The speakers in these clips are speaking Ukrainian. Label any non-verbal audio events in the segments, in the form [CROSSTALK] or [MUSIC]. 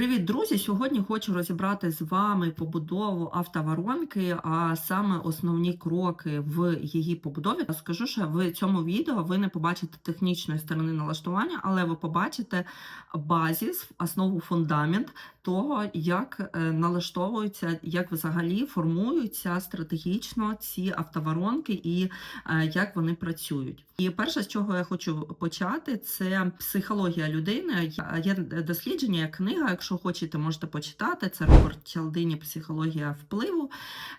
Привіт, друзі! Сьогодні хочу розібрати з вами побудову автоворонки, а саме основні кроки в її побудові. Скажу, що в цьому відео ви не побачите технічної сторони налаштування, але ви побачите базіс, основу фундамент того, як е, налаштовуються, як взагалі формуються стратегічно ці автоворонки і е, як вони працюють. І перше, з чого я хочу почати, це психологія людини. Є дослідження, книга. Якщо хочете, можете почитати. Це Роберт Чалдині Психологія впливу.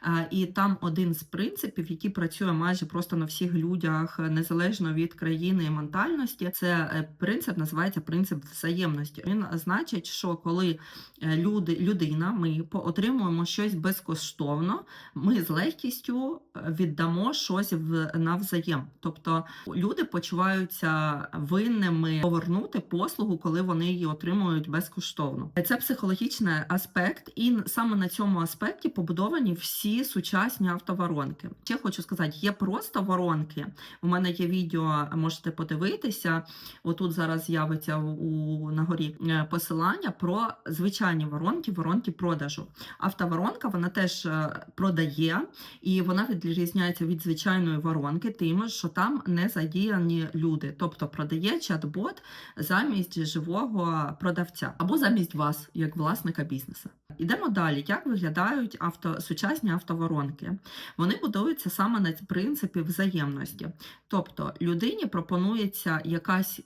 Е, І там один з принципів, який працює майже просто на всіх людях, незалежно від країни і ментальності. Це е, принцип називається принцип взаємності. Він значить, що коли е, люди, людина, ми отримуємо щось безкоштовно, ми з легкістю віддамо щось в навзаєм. Тобто люди почуваються винними повернути послугу, коли вони її отримують безкоштовно. Це психологічний аспект, і саме на цьому аспекті побудовані всі сучасні автоворонки. Ще хочу сказати, є просто воронки. У мене є відео, можете подивитися. Отут зараз з'явиться у на горі е, посилання про звичайні воронки, воронки продажу. Автоворонка вона теж е, продає, і вона відрізняється від звичайної воронки, тим, що там не задіяні люди, тобто продає чат-бот замість живого продавця або замість вас, як власника бізнесу. Ідемо далі. Як виглядають авто, сучасні автоворонки? Вони будуються саме на принципі взаємності. Тобто людині пропонується якась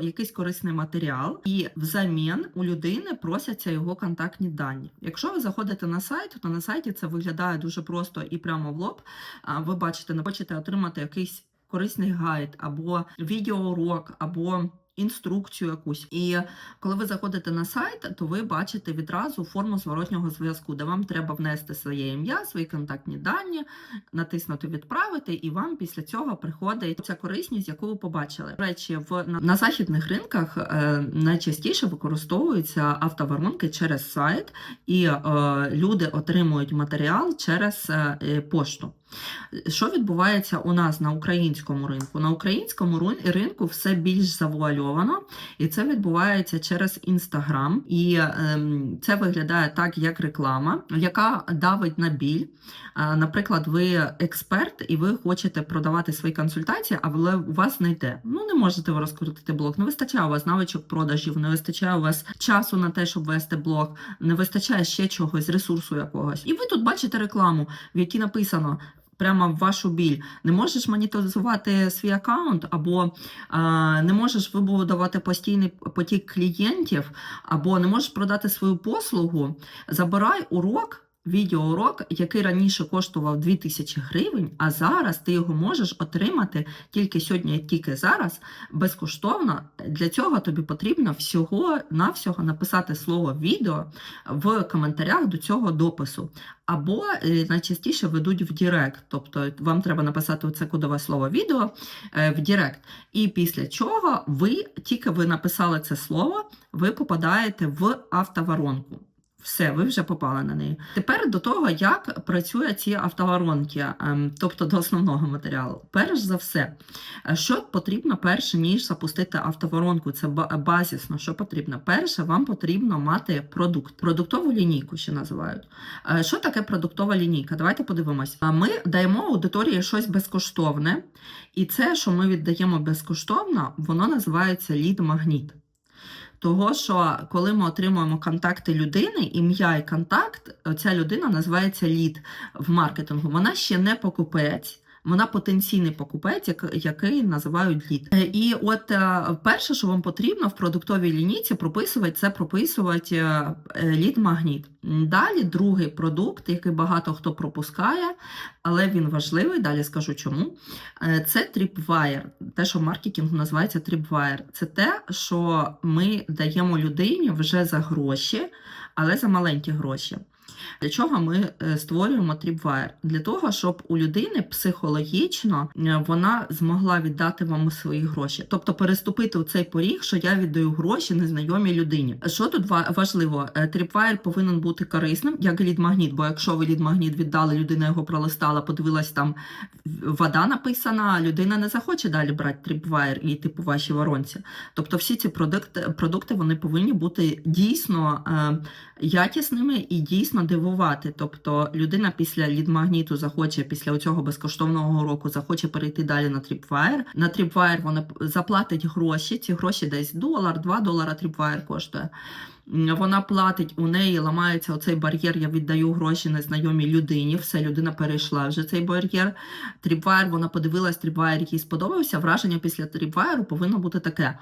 якийсь корисний матеріал, і взамін у людини просяться його контактні дані. Якщо ви заходите на сайт, то на сайті це виглядає дуже просто і прямо в лоб. Ви бачите, не хочете отримати якийсь корисний гайд або відеоурок, або інструкцію якусь. І коли ви заходите на сайт, то ви бачите відразу форму зворотнього зв'язку, де вам треба внести своє ім'я, свої контактні дані, натиснути відправити, і вам після цього приходить ця корисність, яку ви побачили. До речі, в на, західних ринках е, найчастіше використовуються автоворонки через сайт, і е, люди отримують матеріал через е, пошту. Що відбувається у нас на українському ринку? На українському ринку все більш завуальовано, і це відбувається через інстаграм. І ем, це виглядає так, як реклама, яка давить на біль. Наприклад, ви експерт, і ви хочете продавати свої консультації, але у вас не йде. Ну не можете ви розкрутити блог. Не вистачає у вас навичок продажів, не вистачає у вас часу на те, щоб вести блог, не вистачає ще чогось, ресурсу якогось. І ви тут бачите рекламу, в якій написано. Прямо в вашу біль не можеш монетизувати свій аккаунт, або а, не можеш вибудувати постійний потік клієнтів, або не можеш продати свою послугу. Забирай урок. Відеоурок, який раніше коштував 2000 гривень, а зараз ти його можеш отримати тільки сьогодні, тільки зараз, безкоштовно. Для цього тобі потрібно всього-навсього написати слово відео в коментарях до цього допису. Або е, найчастіше ведуть в Директ, тобто вам треба написати це кодове слово відео е, в Директ. І після чого ви, тільки ви написали це слово, ви попадаєте в автоворонку. Все, ви вже попали на неї. Тепер до того, як працює ці автоворонки, ем, тобто до основного матеріалу. Перш за все, е, що потрібно перше, ніж запустити автоворонку, це базісно. Що потрібно? Перше, вам потрібно мати продукт, продуктову лінійку ще називають. Е, Що таке продуктова лінійка? Давайте подивимось. Ми даємо аудиторії щось безкоштовне, і це, що ми віддаємо безкоштовно, воно називається лід-магніт. Того, що коли ми отримуємо контакти людини, ім'я і контакт, ця людина називається лід в маркетингу. Вона ще не покупець. Вона потенційний покупець, як- який називають лід. Е, І от е, перше, що вам потрібно в продуктовій лінійці прописувати, це прописувати е, лід-магніт. Далі другий продукт, який багато хто пропускає, але він важливий. Далі скажу чому. Це Tripwire. Те, що в маркетингу називається Tripwire. Це те, що ми даємо людині вже за гроші, але за маленькі гроші. Для чого ми е, створюємо Tripwire? Для того, щоб у людини психологічно е, вона змогла віддати вам свої гроші, тобто переступити у цей поріг, що я віддаю гроші незнайомій людині. Що тут важливо? Е, Tripwire повинен бути корисним, як лід-магніт, бо якщо ви лід-магніт віддали, людина його пролистала, подивилась там вода написана, людина не захоче далі брати Tripwire і йти по вашій воронці. Тобто всі ці продукти, продукти вони повинні бути дійсно е, якісними і дійсно дивувати. Тобто людина після лідмагніту захоче, після цього безкоштовного уроку захоче перейти далі на Tripwire. На Tripwire вона заплатить гроші. Ці гроші десь долар, два долара Tripwire коштує. Вона платить, у неї ламається оцей бар'єр. Я віддаю гроші незнайомій людині. Все, людина перейшла вже цей бар'єр. Tripwire, вона подивилась, Tripwire їй сподобався. Враження після Tripwire повинно бути таке.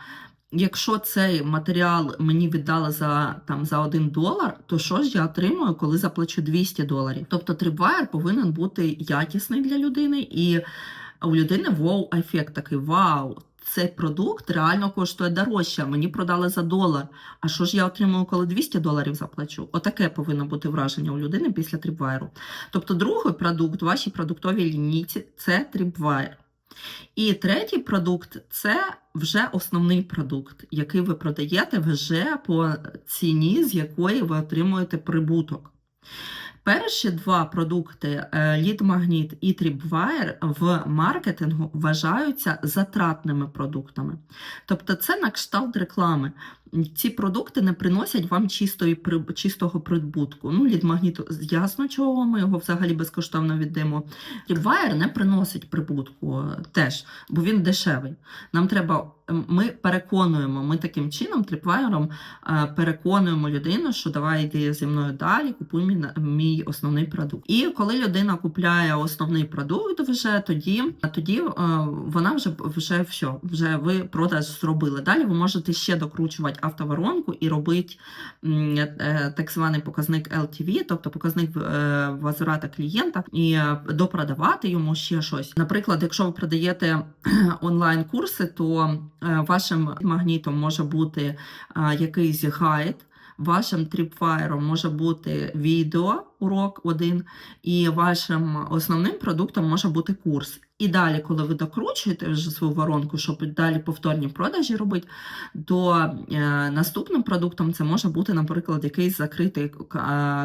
Якщо цей матеріал мені віддали за там за 1 долар, то що ж я отримую, коли заплачу 200 доларів? Тобто Tripwire повинен бути якісний для людини, і у людини вау-ефект такий вау. Цей продукт реально коштує дорожче. Мені продали за долар. А що ж я отримую, коли 200 доларів заплачу? Отаке повинно бути враження у людини після Tripwire. Тобто, другий продукт вашій продуктовій лінійці це Tripwire. І третій продукт це вже основний продукт, який ви продаєте вже по ціні, з якої ви отримуєте прибуток. Перші два продукти Lead Magnet і Tripwire в маркетингу вважаються затратними продуктами. Тобто це на кшталт реклами. Ці продукти не приносять вам чистої, чистого прибутку. Ну, Lead Magnet, ясно, чого ми його взагалі безкоштовно віддаємо. Tripwire не приносить прибутку е, теж, бо він дешевий. Нам треба, ми переконуємо, ми таким чином, трипвайером, е, переконуємо людину, що давай йди зі мною далі, купуй мій, мій основний продукт. І коли людина купляє основний продукт, вже тоді, тоді е, вона вже вже все, вже ви продаж зробили. Далі ви можете ще докручувати автоворонку і робити м, е, так званий показник LTV, тобто показник е, возврата клієнта, і е, допродавати йому ще щось. Наприклад, якщо ви продаєте [CLEARS THROAT] онлайн-курси, то вашим магнітом може бути якийсь гайд. Вашим тріпфайром може бути відео, урок один, і вашим основним продуктом може бути курс. І далі, коли ви докручуєте вже свою воронку, щоб далі повторні продажі робити, то е, наступним продуктом це може бути, наприклад, якийсь закритий е,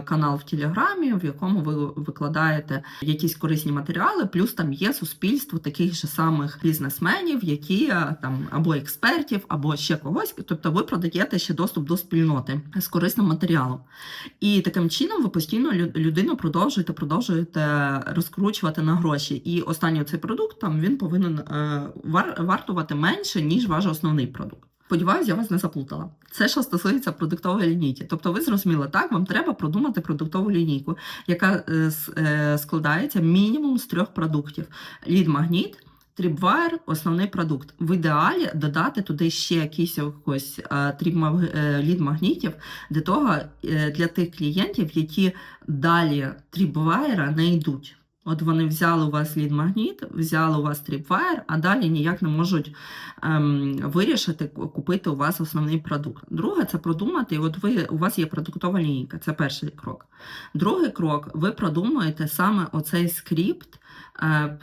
канал в Телеграмі, в якому ви викладаєте якісь корисні матеріали, плюс там є суспільство таких же самих бізнесменів, які е, там або експертів, або ще когось. Тобто ви продаєте ще доступ до спільноти з корисним матеріалом. І таким чином ви постійно людину продовжуєте, продовжуєте розкручувати на гроші. І останній цей продукт там він повинен е, вар, вартувати менше, ніж ваш основний продукт. Сподіваюсь, я вас не заплутала. Це що стосується продуктової лінійки. Тобто, ви зрозуміли, так вам треба продумати продуктову лінійку, яка е, е, складається мінімум з трьох продуктів: лід-магніт. Tripwire – основний продукт. В ідеалі додати туди ще якісь ось лід магнітів для того е, для тих клієнтів, які далі Tripwire не йдуть. От вони взяли у вас лід-магніт, взяли у вас Tripwire, а далі ніяк не можуть ем, вирішити купити у вас основний продукт. Друге це продумати. От ви у вас є продуктова лінійка, це перший крок. Другий крок, ви продумуєте саме оцей скрипт,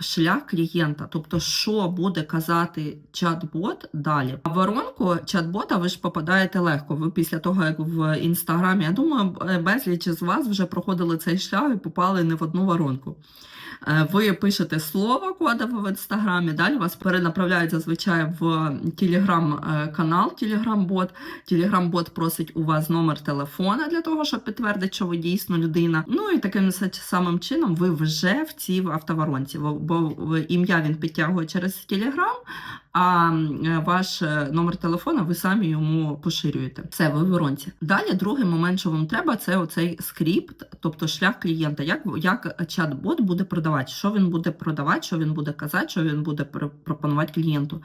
шлях клієнта, тобто, що буде казати чат-бот далі. А воронку чат-бота ви ж попадаєте легко. Ви після того, як в інстаграмі, я думаю, е, безліч з вас вже проходили цей шлях і попали не в одну воронку. Е, Ви пишете слово кодове в інстаграмі, далі вас перенаправляють зазвичай в телеграм-канал, телеграм-бот. Телеграм-бот просить у вас номер телефона для того, щоб підтвердити, що ви дійсно людина. Ну і таким самим чином ви вже в цій автоворонці, бо- ім'я він підтягує через телеграм, а е, ваш е, номер телефона ви самі йому поширюєте. Це ви в воронці. Далі другий момент, що вам треба, це оцей скрипт, тобто шлях клієнта. Як, як чат-бот буде продавати, що він буде продавати, що він буде казати, що він буде пропонувати клієнту.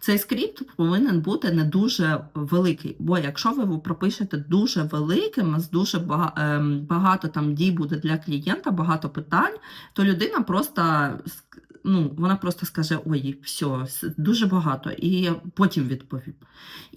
Цей скрипт повинен бути не дуже великий, бо якщо ви його пропишете дуже великим, з дуже ем, багато там дій буде для клієнта, багато питань, то людина просто ну, вона просто скаже: ой, все, дуже багато, і потім відповім.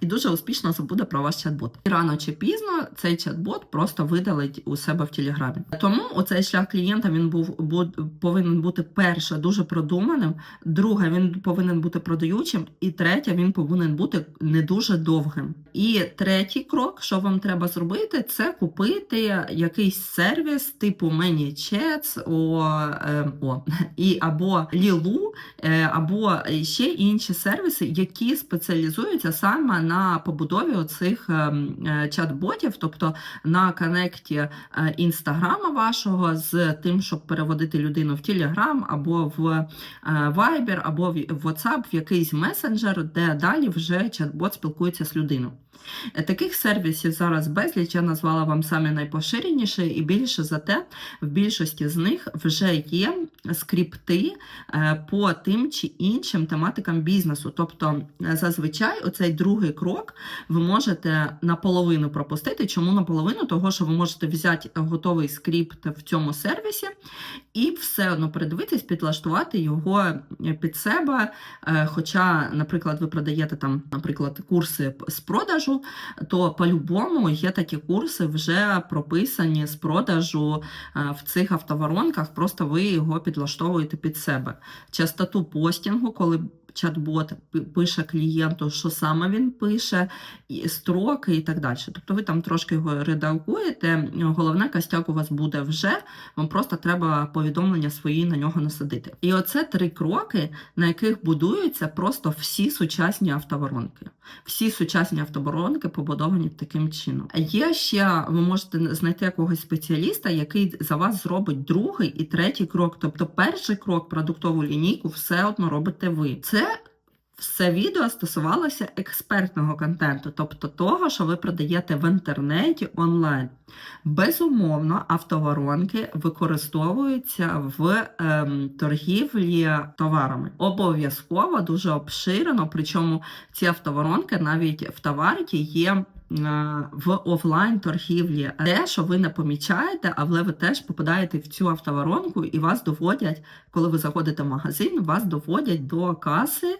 І дуже успішно забуде про ваш чат-бот. І рано чи пізно цей чат-бот просто видалить у себе в Телеграмі. Тому оцей шлях клієнта він був бу- повинен бути перше дуже продуманим. Друге, він повинен бути продаючим, і третє, він повинен бути не дуже довгим. І третій крок, що вам треба зробити, це купити якийсь сервіс типу ManyChats, о, е, о, [LAUGHS] і або Лілу, е, або ще інші сервіси, які спеціалізуються саме на побудові оцих ем, е, чат-ботів, тобто на коннекті е, інстаграма вашого з тим, щоб переводити людину в Телеграм або в Viber, або в WhatsApp, в якийсь месенджер, де далі вже чат-бот спілкується з людиною. Таких сервісів зараз безліч, я назвала вам самі найпоширеніші, і більше за те, в більшості з них вже є скрипти е, по тим чи іншим тематикам бізнесу. Тобто, е, зазвичай, оцей другий крок ви можете наполовину пропустити. Чому наполовину? Того, що ви можете взяти готовий скрипт в цьому сервісі і все одно передивитись, підлаштувати його е, під себе. Хоча, наприклад, ви продаєте там, наприклад, курси з продажу, то по-любому є такі курси вже прописані з продажу е, в цих автоворонках, просто ви його підлаштовуєте під себе. Частоту постінгу, коли чат-бот пише клієнту, що саме він пише, і строки і так далі. Тобто ви там трошки його редагуєте, головне костяк у вас буде вже, вам просто треба повідомлення свої на нього насадити. І оце три кроки, на яких будуються просто всі сучасні автоворонки. Всі сучасні автоборонки побудовані таким чином. Є ще ви можете знайти якогось спеціаліста, який за вас зробить другий і третій крок. Тобто, перший крок продуктову лінійку все одно робите ви. Це все відео стосувалося експертного контенту, тобто того, що ви продаєте в інтернеті онлайн. Безумовно, автоворонки використовуються в ем, торгівлі товарами. Обов'язково дуже обширено, причому ці автоворонки навіть в товаріті є. е, В офлайн торгівлі те, що ви не помічаєте, але ви теж попадаєте в цю автоворонку, і вас доводять, коли ви заходите в магазин, вас доводять до каси,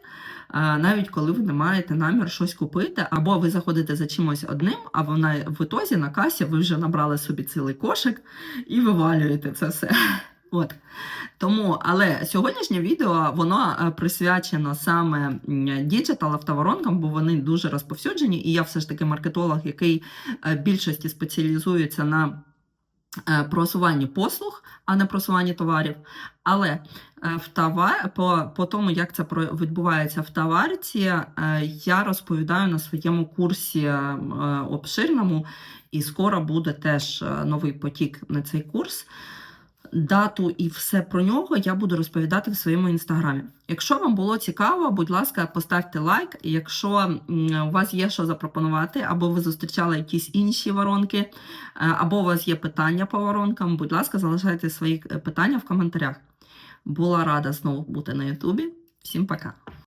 навіть коли ви не маєте намір щось купити, або ви заходите за чимось одним, а вона в ітозі на касі ви вже набрали собі цілий кошик і вивалюєте це все. [LAUGHS] От. Тому, але сьогоднішнє відео воно е, присвячено саме діджитал автоворонкам, бо вони дуже розповсюджені, і я все ж таки маркетолог, який е, більшості спеціалізується на просуванні послуг, а не просуванні товарів. Але е, в товар, по, по тому, як це відбувається в товарці, е, я розповідаю на своєму курсі е, обширному, і скоро буде теж е, новий потік на цей курс. Дату і все про нього я буду розповідати в своєму інстаграмі. Якщо вам було цікаво, будь ласка, поставте лайк. Якщо у вас є що запропонувати, або ви зустрічали якісь інші воронки, е, або у вас є питання по воронкам, будь ласка, залишайте свої е, питання в коментарях. Була рада знову бути на Ютубі. Всім пока!